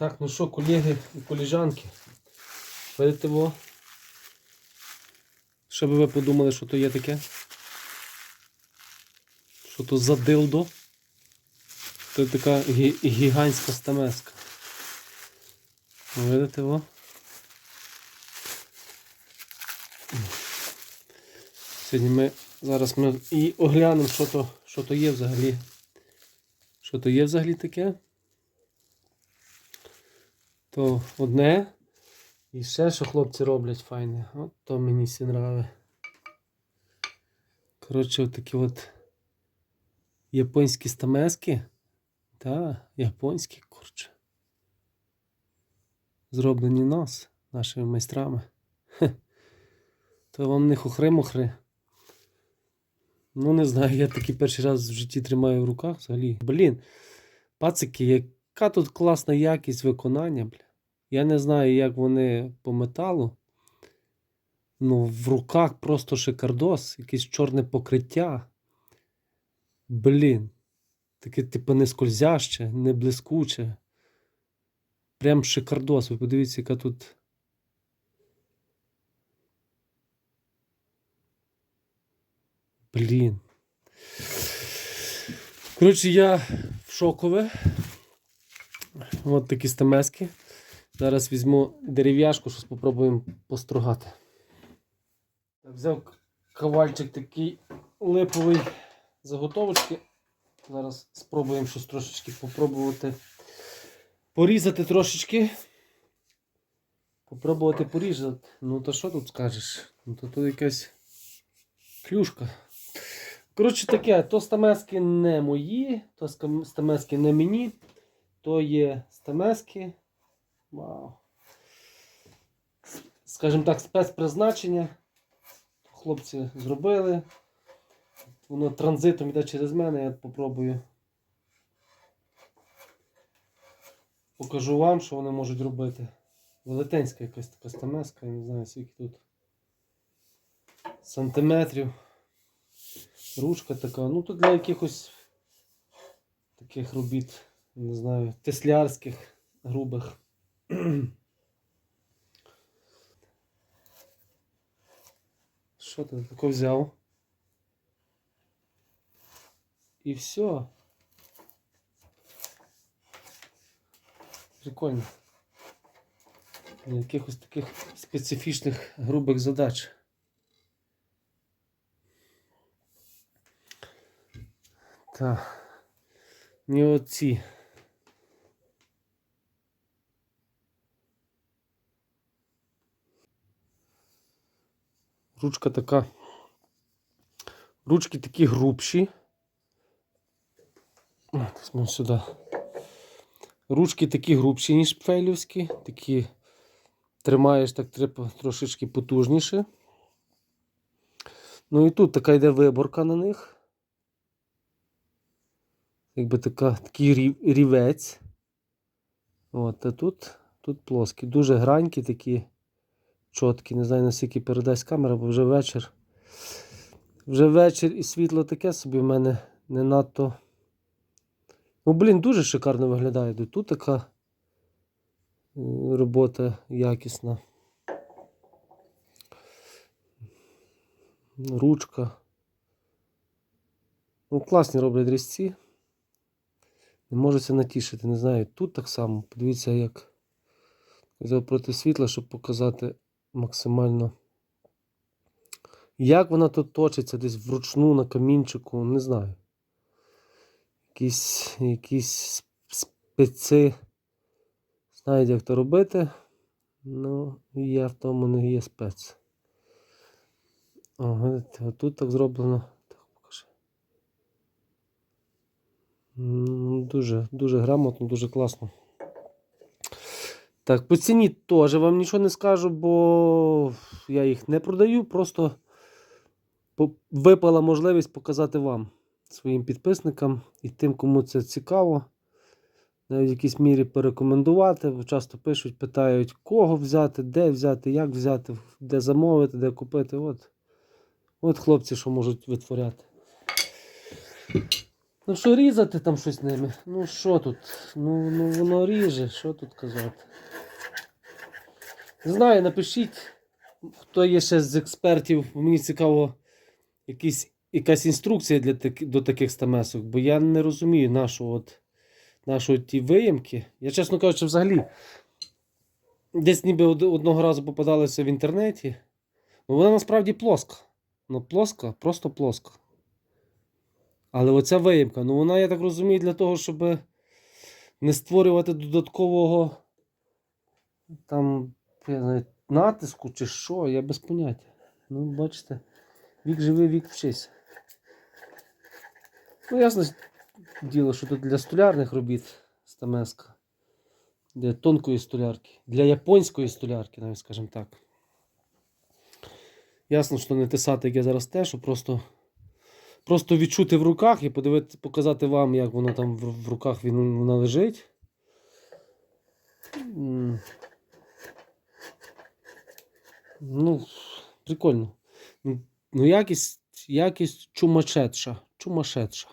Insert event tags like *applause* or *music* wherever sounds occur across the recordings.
Так, ну що, колеги і коліжанки, видите во? Що би ви подумали, що то є таке? Що то за дилдо? Це така гі- гігантська стамеска. Видите во? Сьогодні ми зараз ми і оглянемо, що то, що то є взагалі. Що то є взагалі таке? То одне. І ще що хлопці роблять файне. От то мені всі нрави. Коротше, отакі от японські стамески. Та, японські, курче. Зроблені нас, нашими майстрами. Хе. То вам не хухри-мухри. Ну, не знаю, я такий перший раз в житті тримаю в руках взагалі. Блін, пацики, яка тут класна якість виконання, бля. Я не знаю, як вони по металу. Ну, в руках просто шикардос, якесь чорне покриття. Блін. Таке, типу, не скользяще, не блискуче. Прям шикардос. Ви подивіться, яка тут. Блін. Коротше, я в шокове. От такі стамески. Зараз візьму дерев'яшку, щось спробуємо постругати. Так, взяв ковальчик такий липовий заготовочки. Зараз спробуємо щось трошечки попробувати порізати трошечки. Попробувати порізати. Ну то що тут скажеш? Ну то тут якась клюшка. Коротше таке, то стамески не мої, то стамески не мені, то є стамески. Вау. Скажімо так, спецпризначення. Хлопці зробили. Воно транзитом йде через мене, я попробую. Покажу вам, що вони можуть робити. Велетенська якась така стамеска, я не знаю, скільки тут сантиметрів. Ручка така. Ну тут для якихось таких робіт, не знаю, теслярських, грубих. *clears throat* Що ти таке взяв? І все. Прикольно. Якихось таких специфічних грубих задач. Так. Не оці. Ручка така. Ручки такі грубші. Візьмемо сюди. Ручки такі грубші, ніж фейлівські. Такі тримаєш так треба трошечки потужніше. Ну і тут така йде виборка на них. Якби така, такий рів- рівець. От, а тут, тут плоскі. Дуже гранькі такі чіткі. Не знаю, наскільки передасть камера, бо вже вечір. Вже вечір і світло таке собі в мене не надто. Ну, блін, дуже шикарно виглядає. Тут така е, робота якісна. Ручка. Ну, класні роблять різці. Не можуся натішити, не знаю. Тут так само. Подивіться, як взяв проти світла, щоб показати максимально. Як вона тут точиться десь вручну на камінчику, не знаю. Якісь, якісь спеці знають, як то робити. Ну, я в тому не є спец. О, видите, отут так зроблено. Так, покажи. Дуже, дуже грамотно, дуже класно. Так, по ціні теж вам нічого не скажу, бо я їх не продаю. Просто випала можливість показати вам, своїм підписникам і тим, кому це цікаво. Навіть в якійсь мірі порекомендувати. Часто пишуть, питають, кого взяти, де взяти, як взяти, де замовити, де купити. От, от хлопці, що можуть витворяти. Ну що різати там щось ними? Ну що тут? Ну, ну воно ріже, що тут казати? Не знаю, напишіть, хто є ще з експертів, мені цікаво, якісь, якась інструкція для до таких стамесок, бо я не розумію нашого от, нашого ті виямки. Я, чесно кажучи, взагалі десь ніби одного разу попадалося в інтернеті. Ну, вона насправді плоска. Ну, плоска, просто плоска. Але оця виїмка, ну вона, я так розумію, для того, щоб не створювати додаткового там, знаю, натиску чи що, я без поняття. Ну, бачите, вік живий, вік вчись. Ну, ясно діло, що тут для столярних робіт стамеска. Для тонкої столярки. Для японської столярки, навіть скажімо так. Ясно, що не тесати, як я зараз те, що просто, просто відчути в руках і подивити, показати вам, як воно там в, руках він, вона лежить. Ну, прикольно. Ну, якість, якість чумашедша. Чумашедша.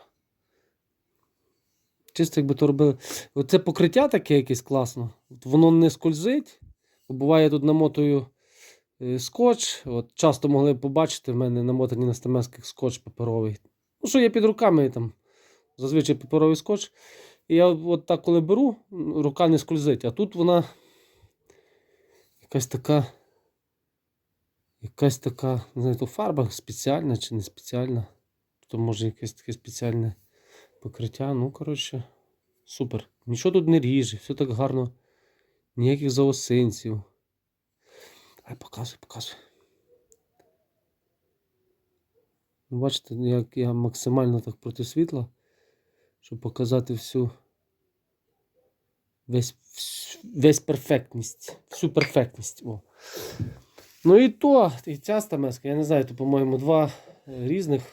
Чисто якби то робили. Оце покриття таке якесь класно. Воно не скользить. Буває, я тут намотую скотч. От, часто могли побачити в мене намотані на стамесках скотч паперовий. Ну, що є під руками там. Зазвичай паперовий скотч. І я от так, коли беру, рука не скользить. А тут вона якась така. Якась така, не знаю, то фарба спеціальна чи не спеціальна. То може якесь таке спеціальне покриття. Ну, коротше, супер. Нічого тут не ріже, все так гарно. Ніяких заосинців. Ай, показуй, показуй. Ну, Бачите, як я максимально так проти світла, щоб показати всю весь, весь перфектність. Всю перфектність. О. Ну і то, і ця стамеска, я не знаю, то, по-моєму, два е, різних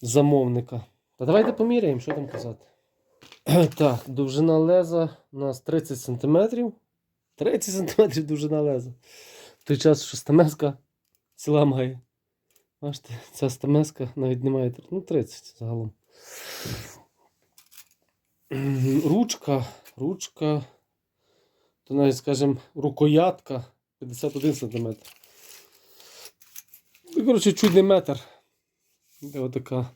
замовника. Та давайте поміряємо, що там казати. *clears throat* Так, довжина леза у нас 30 см. 30 см довжина леза. В той час, що стамеска ціла має. Бачите, ця стамеска навіть не має ну, 30 загалом. Ручка, ручка, то навіть, скажімо, рукоятка 51 см. Ну, коротше, чудний метр. Це отака,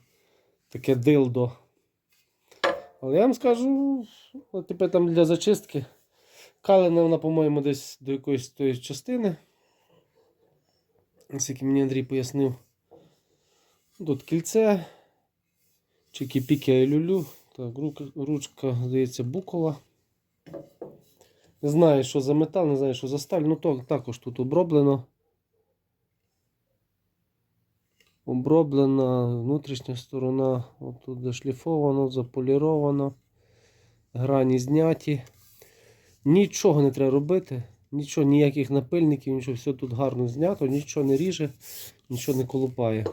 таке дилдо. Але я вам скажу, от тепер там для зачистки. Калена вона, по-моєму, десь до якоїсь тої частини. Ось як мені Андрій пояснив. Тут кільце. Чики-піки айлюлю. Так, рука, ручка, здається, букова. Не знаю, що за метал, не знаю, що за сталь. Ну то також тут оброблено. Оброблена внутрішня сторона. Отут зашліфовано, заполіровано. Грані зняті. Нічого не треба робити. Нічого, ніяких напильників, нічого, все тут гарно знято, нічого не ріже, нічого не колупає.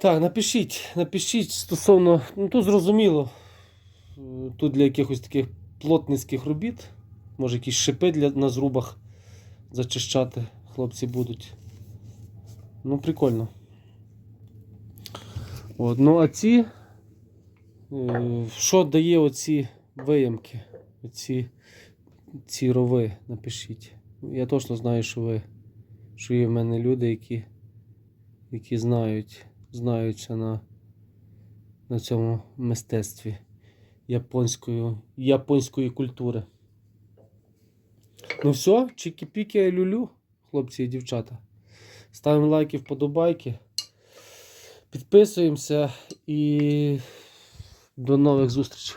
Так, напишіть, напишіть стосовно, ну тут зрозуміло, тут для якихось таких плотницьких робіт, може якісь шипи для, на зрубах зачищати хлопці будуть. Ну, прикольно. От, ну а ці, е, що дає оці виямки, оці ці рови, напишіть. Я точно знаю, що ви, що є в мене люди, які, які знають, знаються на, на цьому мистецтві японської, японської культури. Ну все, чікі-піки, люлю, хлопці і дівчата. Ставимо лайки, вподобайки. Підписуємося і до нових зустрічей.